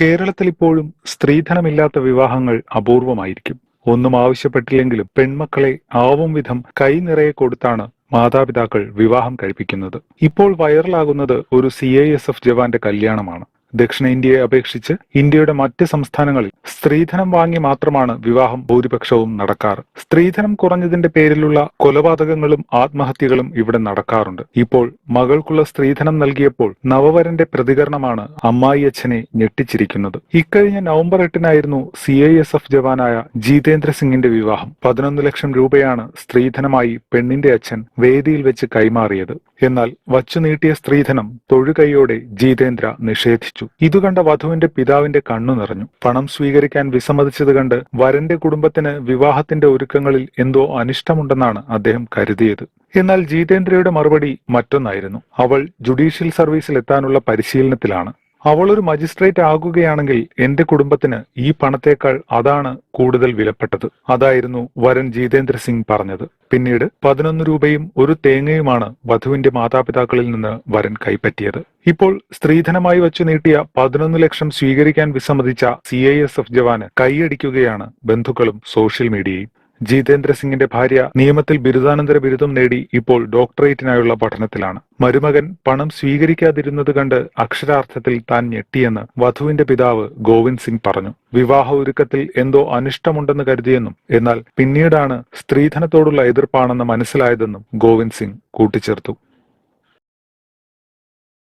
കേരളത്തിൽ ഇപ്പോഴും സ്ത്രീധനമില്ലാത്ത വിവാഹങ്ങൾ അപൂർവമായിരിക്കും. ഒന്നും ആവശ്യപ്പെട്ടില്ലെങ്കിലും പെൺമക്കളെ ആവും വിധം കൈ നിറയെ കൊടുത്താണ് മാതാപിതാക്കൾ വിവാഹം കഴിപ്പിക്കുന്നത്. ഇപ്പോൾ വൈറലാകുന്നത് ഒരു സി ഐ എസ് എഫ് ജവാന്റെ കല്യാണമാണ്. ദക്ഷിണേന്ത്യയെ അപേക്ഷിച്ച് ഇന്ത്യയുടെ മറ്റ് സംസ്ഥാനങ്ങളിൽ സ്ത്രീധനം വാങ്ങി മാത്രമാണ് വിവാഹം ഭൂരിപക്ഷവും നടക്കാറ്. സ്ത്രീധനം കുറഞ്ഞതിന്റെ പേരിലുള്ള കൊലപാതകങ്ങളും ആത്മഹത്യകളും ഇവിടെ നടക്കാറുണ്ട്. ഇപ്പോൾ മകൾക്കുള്ള സ്ത്രീധനം നൽകിയപ്പോൾ നവവരന്റെ പ്രതികരണമാണ് അമ്മായി അച്ഛനെ ഞെട്ടിച്ചിരിക്കുന്നത്. ഇക്കഴിഞ്ഞ നവംബർ എട്ടിനായിരുന്നു സി ഐ എസ് എഫ് ജവാനായ ജിതേന്ദ്ര സിംഗിന്റെ വിവാഹം. പതിനൊന്ന് ലക്ഷം രൂപയാണ് സ്ത്രീധനമായി പെണ്ണിന്റെ അച്ഛൻ വേദിയിൽ വെച്ച് കൈമാറിയത്. എന്നാൽ വച്ചു നീട്ടിയ സ്ത്രീധനം തൊഴുകൈയോടെ ജിതേന്ദ്ര നിഷേധിച്ചു. ഇതു കണ്ട വധുവിന്റെ പിതാവിന്റെ കണ്ണു നിറഞ്ഞു. പണം സ്വീകരിക്കാൻ വിസമ്മതിച്ചത് കണ്ട് വരന്റെ കുടുംബത്തിന് വിവാഹത്തിന്റെ ഒരുക്കങ്ങളിൽ എന്തോ അനിഷ്ടമുണ്ടെന്നാണ് അദ്ദേഹം കരുതിയത്. എന്നാൽ ജീതേന്ദ്രയുടെ മറുപടി മറ്റൊന്നായിരുന്നു. അവൾ ജുഡീഷ്യൽ സർവീസിൽ എത്താനുള്ള പരിശീലനത്തിലാണ്. അവൾ ഒരു മജിസ്ട്രേറ്റ് ആകുകയാണെങ്കിൽ എന്റെ കുടുംബത്തിന് ഈ പണത്തേക്കാൾ അതാണ് കൂടുതൽ വിലപ്പെട്ടത്. അതായിരുന്നു വരൻ ജീതേന്ദ്ര സിംഗ് പറഞ്ഞത്. പിന്നീട് പതിനൊന്ന് രൂപയും ഒരു തേങ്ങയുമാണ് വധുവിന്റെ മാതാപിതാക്കളിൽ നിന്ന് വരൻ കൈപ്പറ്റിയത്. ഇപ്പോൾ സ്ത്രീധനമായി വച്ചു നീട്ടിയ പതിനൊന്ന് ലക്ഷം സ്വീകരിക്കാൻ വിസമ്മതിച്ച സി ഐ എസ് എഫ് ജവാന് കൈയടിക്കുകയാണ് ബന്ധുക്കളും സോഷ്യൽ മീഡിയയും. ജീതേന്ദ്ര സിംഗിന്റെ ഭാര്യ നിയമത്തിൽ ബിരുദാനന്തര ബിരുദം നേടി ഇപ്പോൾ ഡോക്ടറേറ്റിനായുള്ള പഠനത്തിലാണ്. മരുമകൻ പണം സ്വീകരിക്കാതിരുന്നത് കണ്ട് അക്ഷരാർത്ഥത്തിൽ താൻ ഞെട്ടിയെന്ന് വധുവിന്റെ പിതാവ് ഗോവിന്ദ് സിംഗ് പറഞ്ഞു. വിവാഹ ഒരുക്കത്തിൽ എന്തോ അനിഷ്ടമുണ്ടെന്ന് കരുതിയെന്നും എന്നാൽ പിന്നീടാണ് സ്ത്രീധനത്തോടുള്ള എതിർപ്പാണെന്ന് മനസ്സിലായതെന്നും ഗോവിന്ദ് സിംഗ് കൂട്ടിച്ചേർത്തു.